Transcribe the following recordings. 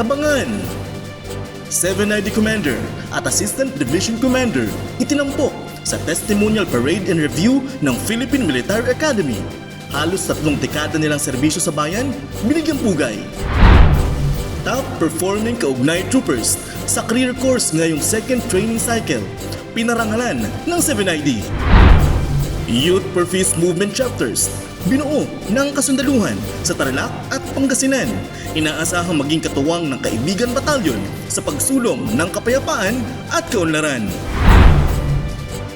abangan. 7ID Commander at Assistant Division Commander itinampok sa Testimonial Parade and Review ng Philippine Military Academy. Halos tatlong dekada nilang serbisyo sa bayan, binigyang pugay. Top performing kaugnay troopers sa career course ngayong second training cycle, pinarangalan ng 7ID. Youth for Peace Movement Chapters, binuo ng kasundaluhan sa Tarlac at Pangasinan. Inaasahang maging katuwang ng Kaibigan Batalyon sa pagsulong ng kapayapaan at kaunlaran.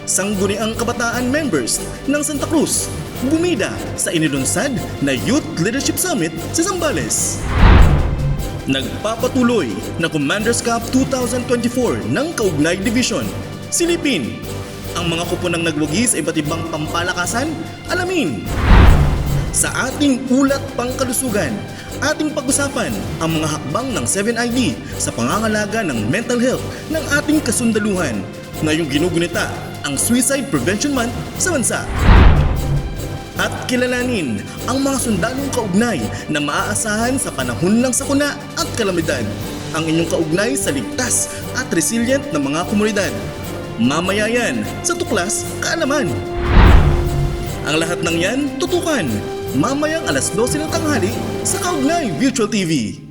Sangguniang Kabataan members ng Santa Cruz, bumida sa inilunsad na Youth Leadership Summit sa Zambales. Nagpapatuloy na Commanders Cup 2024 ng Kaugnay Division. Silipin ang mga kupunang nagwagi sa iba't ibang pampalakasan, alamin. Sa ating ulat pangkalusugan, ating pag-usapan ang mga hakbang ng 7ID sa pangangalaga ng mental health ng ating kasundaluhan. Ngayong ginugunita ang Suicide Prevention Month sa bansa at kilalanin ang mga sundalong kaugnay na maaasahan sa panahon ng sakuna at kalamidad. Ang inyong kaugnay sa ligtas at resilient na mga komunidad. Mamaya yan sa Tuklas Kaalaman. Ang lahat ng yan tutukan mamayang alas 12 ng tanghali sa Kaugnay Virtual TV.